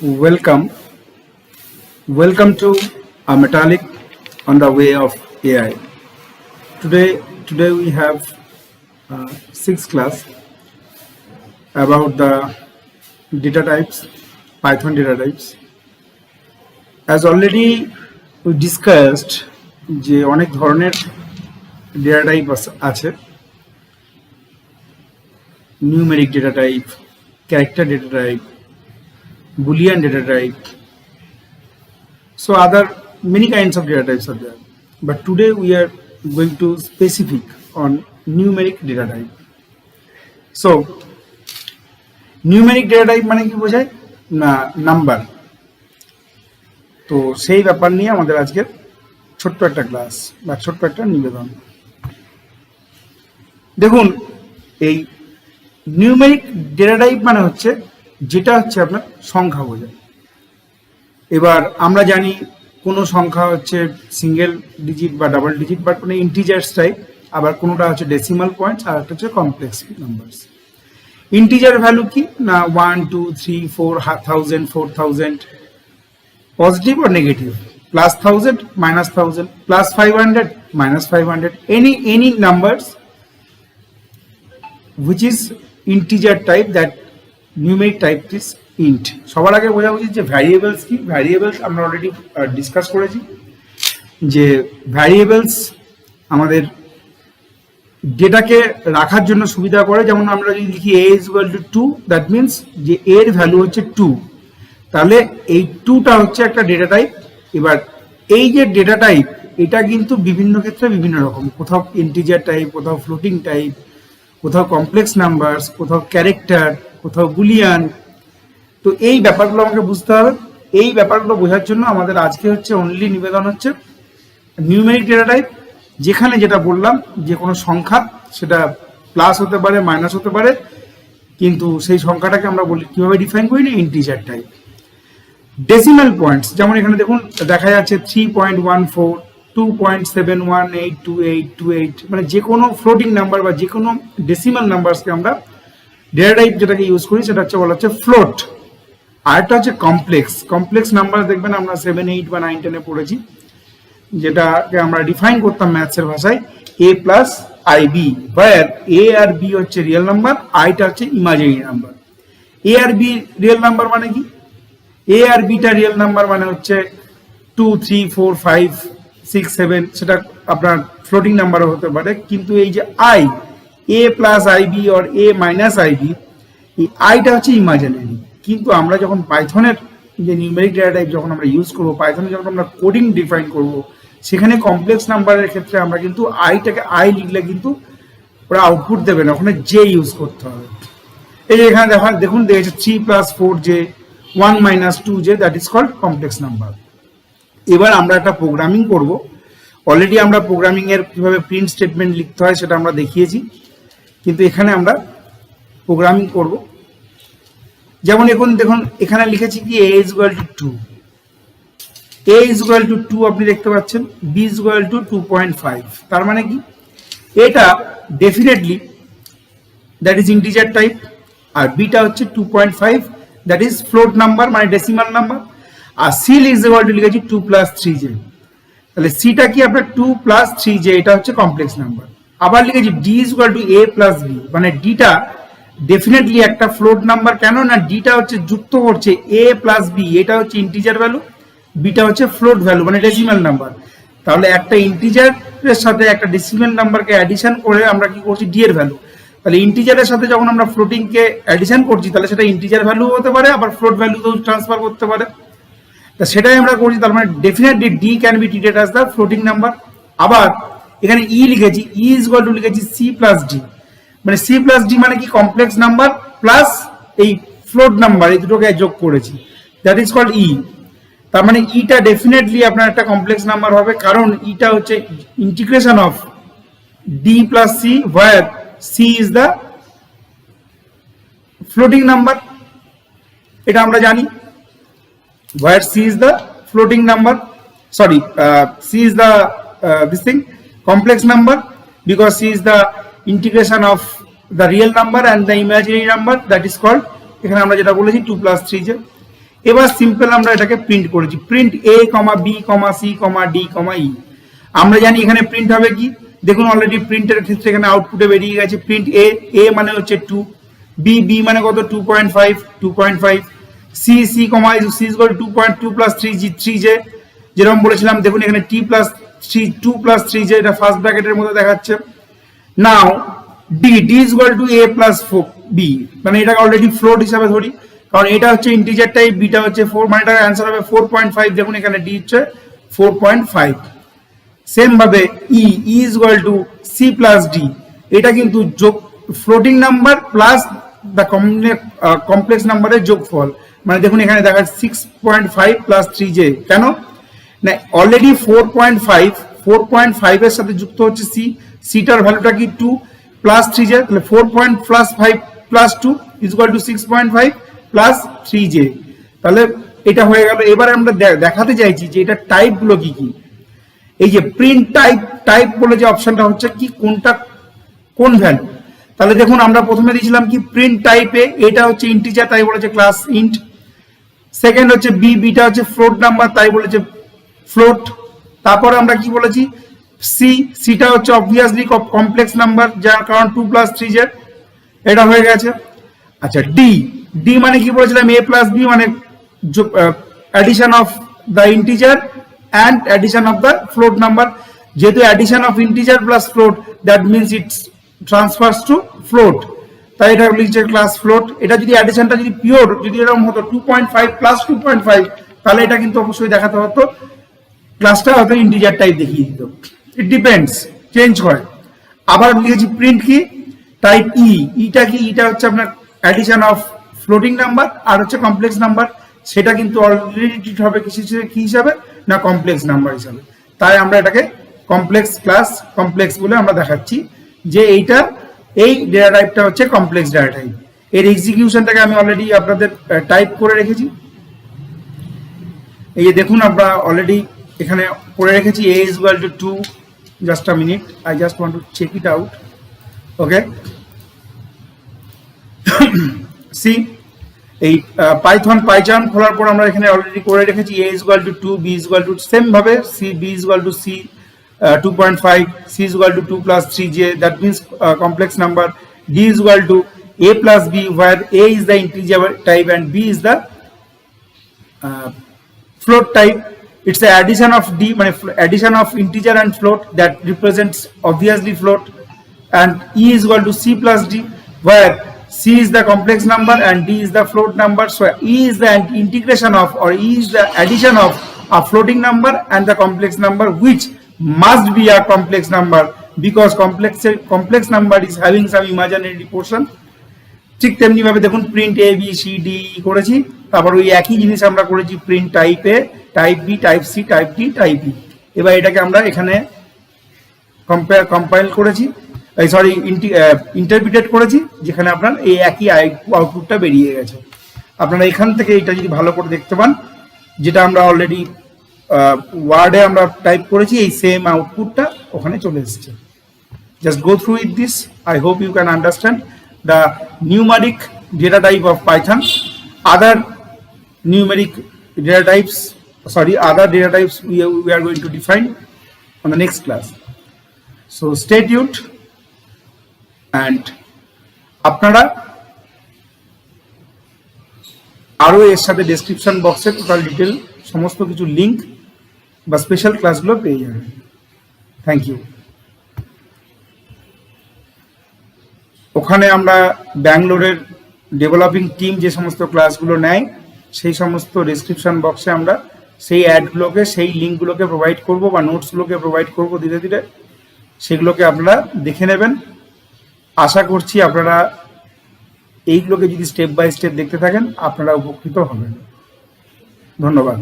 Welcome. Welcome to a metallic on the way of AI. Today, today we have uh, sixth class about the data types, Python data types. As already we discussed যে অনেক ধরনের data type আছে numeric data type character data type Boolean data type. So other many kinds of data types are there. But today we are going to specific on numeric data type. So numeric data type মানে কি বোঝায় না number তো সেই ব্যাপার নিয়ে আমাদের আজকের ছোট্ট একটা ক্লাস বা ছোট্ট একটা নিবেদন দেখুন এই নিউমেরিক ডেটা টাইপ মানে হচ্ছে যেটা হচ্ছে আপনার সংখ্যা বোঝায়। এবার আমরা জানি কোনো সংখ্যা হচ্ছে সিঙ্গেল ডিজিট বা ডাবল ডিজিট বাট মানে ইন্টিজার্স টাইপ আবার কোনোটা হচ্ছে ডেসিমাল পয়েন্টস আর একটা হচ্ছে কমপ্লেক্স নাম্বারস ইন্টিজার ভ্যালু কি? না one two three four thousand four thousand positive or negative plus thousand minus thousand plus five hundred minus five hundred any any numbers which is integer type that numeric type is int সবার আগে বোঝা উচিত যে variables কি? Variables আমরা already discuss করেছি যে variables আমাদের ডেটাকে রাখার জন্য সুবিধা করে। যেমন আমরা যদি লিখি A is equal to two that means যে এর ভ্যালু হচ্ছে টু তাহলে এই টুটা হচ্ছে একটা ডেটা টাইপ এবার এই যে ডেটা টাইপ এটা কিন্তু বিভিন্ন ক্ষেত্রে বিভিন্ন রকম। কোথাও ইন্টিজার টাইপ কোথাও ফ্লোটিং টাইপ কোথাও কমপ্লেক্স নাম্বারস কোথাও ক্যারেক্টার কোথাও বুলিয়ান তো এই ব্যাপারগুলো আমাকে বুঝতে হবে। এই ব্যাপারগুলো বোঝার জন্য আমাদের আজকে হচ্ছে অনলি নিবেদন হচ্ছে নিউমেরিক ডেটা টাইপ যেখানে যেটা বললাম, যে কোনো সংখ্যা, সেটা প্লাস হতে পারে মাইনাস হতে পারে, কিন্তু সেই সংখ্যাটাকে আমরা বলি, কীভাবে ডিফাইন করি না? ইন্টিজার টাইপ ডেসিমাল পয়েন্টস যেমন এখানে দেখুন, দেখা যাচ্ছে three point one four two point seven one eight two eight two eight মানে যে কোনো ফ্লোটিং নাম্বার বা যে কোনো ডেসিমাল নাম্বারসকে আমরা টাইপ যেটাকে ইউজ করি, সেটা হচ্ছে বলা হচ্ছে ফ্লোট আরেকটা হচ্ছে কমপ্লেক্স কমপ্লেক্স নাম্বার দেখবেন আমরা সেভেন এইট বা নাইন টেনে পড়েছি, যেটাকে আমরা ডিফাইন করতাম ম্যাথসের ভাষায় A plus I B where A R B হচ্ছে রিয়েল নাম্বার আইটা হচ্ছে ইমাজিনারি নাম্বার এ আর বি রিয়েল নাম্বার মানে কি? এ আর বিটা রিয়েল নাম্বার মানে হচ্ছে two three four five six seven সেটা আপনার ফ্লোটিং নাম্বারও হতে পারে। কিন্তু এই যে I A plus IB or A minus IB এই আইটা হচ্ছে ইমাজিনারি কিন্তু আমরা যখন পাইথনের যে নিউমেরিক ডেটা টাইপ যখন আমরা ইউজ করব, পাইথনে যখন আমরা কোডিং ডিফাইন করব, সেখানে কমপ্লেক্স নাম্বারের ক্ষেত্রে আমরা কিন্তু আইটাকে আই লিখলে কিন্তু ওরা আউটপুট দেবে না, ওখানে জে ইউজ করতে হবে। এই যে এখানে দেখা দেখুন দেখেছে three plus four J one minus two J that is called complex number এবার আমরা একটা প্রোগ্রামিং করব। অলরেডি আমরা প্রোগ্রামিং এর কীভাবে প্রিন্ট স্টেটমেন্ট লিখতে হয় সেটা আমরা দেখিয়েছি। কিন্তু এখানে আমরা প্রোগ্রামিং করব। যেমন এখন দেখুন, এখানে লিখেছি কি A is two two A is equal to two আপনি দেখতে পাচ্ছেন B is equal to two point five তার মানে কি? এটা definitely that is integer type আর বিটা হচ্ছে two point five that is float number মানে ডেসিমাল নাম্বার আর সি ইজ ইকুয়াল টু লিখেছি টু প্লাস থ্রি জে তাহলে সিটা কি আপনার টু প্লাস থ্রি জে এটা হচ্ছে কমপ্লেক্স নাম্বার আবার লিখেছি D is equal to A plus B মানে ডিটা ডেফিনেটলি একটা ফ্লোট নাম্বার কেন না ডিটা হচ্ছে যুক্ত করছে এ প্লাস বি এটা হচ্ছে ইন্টিজার ভ্যালু বিটা হচ্ছে ফ্লোট ভ্যালু মানে ডেসিমাল নাম্বার তাহলে একটা ইন্টিজারের সাথে একটা ডেসিমাল নাম্বারকে অ্যাডিশন করে আমরা কি করছি? ডি এর ভ্যালু তাহলে ইন্টিজারের সাথে যখন আমরা ফ্লোটিংকে অ্যাডিশন করছি, তাহলে সেটা ইন্টিজার ভ্যালু হতে পারে, আবার ফ্লোট ভ্যালুতেও ট্রান্সফার করতে পারে। তা সেটাই আমরা করছি, তার মানে definitely D can be treated as the floating number আবার এখানে ই লিখেছি ই ইজ ইকুয়াল টু লিখেছি সি প্লাস ডি মানে সি প্লাস ডি মানে কি? কমপ্লেক্স নাম্বার প্লাস এই ফ্লোট নাম্বার এই দুটোকে যোগ করেছি। দ্যাট ইজ কল্ড ই তার মানে ইটা ডেফিনেটলি আপনার একটা কমপ্লেক্স নাম্বার হবে কারণ ইটা হচ্ছে integration of D plus C where C is the floating number এটা আমরা জানি। Where C is the floating number sorry is the uh, this thing complex number because c is the integration of the real number and the imaginary number that is called, এখানে আমরা যেটা বলেছি two plus three যে। এবার simple আমরা এটাকে print করেছি। Print A comma B comma C comma D comma E আমরা জানি এখানে প্রিন্ট হবে কি? দেখুন অলরেডি প্রিন্টের ক্ষেত্রে এখানে আউটপুটে বেরিয়ে গেছে। প্রিন্ট এ এ মানে হচ্ছে টু বি বি মানে কত? Two point five two point five C C comma C is two point two plus three G three J যেরকম বলেছিলাম, দেখুন এখানে T plus three two plus three J এটা ফার্স্ট ব্র্যাকেটের মধ্যে দেখাচ্ছে। Now D D is to A plus B মানে এটাকে অলরেডি ফ্লোট হিসাবে ধরি। কারণ এটা হচ্ছে ইন্টিজার টাইপ বিটা হচ্ছে ফোর মানে অ্যান্সার হবে ফোর পয়েন্ট ফাইভ দেখুন এখানে ডি হচ্ছে ফোর পয়েন্ট ফাইভ সেম ভাবে E is equal to C plus D এটা কিন্তু যোগ floating number plus the complex নাম্বারের যোগফল। মানে দেখুন এখানে দেখা six point five plus three J কেন? না already four point five four point ফাইভের সাথে যুক্ত হচ্ছে সি সিটার ভ্যালুটা কি টু প্লাস থ্রি জে তাহলে four point plus five plus two is equal to six point five plus three J তাহলে এটা হয়ে গেল। এবার আমরা দেখাতে চাইছি যে এটা টাইপগুলো কি কি। এই যে প্রিন্ট টাইপ টাইপ বলে যে অপশনটা হচ্ছে কি, কোনটা, কোন ভ্যালু তাহলে দেখুন, আমরা প্রথমে দিয়েছিলাম কি প্রিন্ট টাইপে এটা হচ্ছে ইন্টিজার তাই বলেছে ক্লাস ইন্ট সেকেন্ড হচ্ছে বি বিটা হচ্ছে ফ্লোট নাম্বার তাই বলেছে ফ্লোট তারপরে আমরা কি বলেছি? সি সিটা হচ্ছে অবভিয়াসলি কমপ্লেক্স নাম্বার যার কারণ টু প্লাস থ্রি জেড এটা হয়ে গেছে। আচ্ছা ডি ডি মানে কি বলেছিলাম? এ প্লাস বি মানে addition of the integer and addition of the float number যেহেতু addition of integer plus float that means it's transfers to float তাই এটা লিখছে ক্লাস ফ্লোট এটা যদি অ্যাডিশনটা যদি পিওর যদি এরকম হতো two point five plus two point five তাহলে এটা কিন্তু অবশ্যই দেখাতে হতো। ক্লাসটা হয়তো ইন্টিজার টাইপ দেখিয়ে দিত। ইট ডিপেন্ডস চেঞ্জ হয় আবার লিখেছি প্রিন্ট কি টাইপ ই ইটা কি? ইটা হচ্ছে আপনার অ্যাডিশন অফ ফ্লোটিং নাম্বার আর হচ্ছে কমপ্লেক্স নাম্বার সেটা কিন্তু অলরেডি হবে কি হিসাবে? না কমপ্লেক্স নাম্বার হিসাবে। তাই আমরা এটাকে কমপ্লেক্স ক্লাস কমপ্লেক্স বলে আমরা দেখাচ্ছি যে এইটা, এই ডেটা টাইপটা হচ্ছে কমপ্লেক্স ডেটা টাইপের এক্সিকিউশনটাকে আমি অলরেডি আপনাদের টাইপ করে রেখেছি। এই যে দেখুন, আমরা অলরেডি এখানে করে রেখেছি a is equal to two just a minute I just want to check it out okay see এই পাইথন পাইচার্ম খোলার পর আমরা এখানে অলরেডি করে রেখেছি a is equal to two b is equal to same ভাবে c b is equal to c two point five c is equal to two plus three j that means complex number d is equal to a plus b where a is the integer type and b is the float type it's the addition of d মানে addition of integer and float that represents obviously float and e is equal to c plus d where c is the complex number and d is the float number so e is the integration of or e is the addition of a floating number and the complex number which must be a complex number because complex complex number is having some imaginary portion ঠিক তেমনি ভাবে দেখুন print a b c d করেছি তারপর ওই একই জিনিস আমরা করেছি print type type b type c type d type ই এবার এটাকে আমরা এখানে কম্পেয়ার কম্পাইল করেছি। সরি ইন্টারপ্রিটেট করেছি, যেখানে আপনার এই একই আউটপুটটা বেরিয়ে গেছে। আপনারা এখান থেকে এটা যদি ভালো করে দেখতে পান, যেটা আমরা অলরেডি ওয়ার্ডে আমরা টাইপ করেছি, এই সেম আউটপুটটা ওখানে চলে এসেছে। Just go through it this I hope you can understand the numeric data type of python. Other numeric data types sorry, other data types we we are going to define on the next class. So, stay tuned and আপনারা আরও এর সাথে description বক্সে total detail সমস্ত কিছু link বা special ক্লাসগুলো পেয়ে যাবেন। থ্যাংক ইউ ওখানে আমরা ব্যাঙ্গালোরের ডেভেলপিং টিম যে সমস্ত ক্লাসগুলো নেয়, সেই সমস্ত ডেসক্রিপশন বক্সে আমরা সেই অ্যাডগুলোকে সেই লিঙ্কগুলোকে প্রোভাইড করব বা নোটসগুলোকে প্রোভাইড করব ধীরে ধীরে, সেগুলোকে আপনারা দেখে নেবেন। আশা করছি আপনারা এইগুলোকে যদি স্টেপ বাই স্টেপ দেখতে থাকেন, আপনারা উপকৃত হবেন। ধন্যবাদ।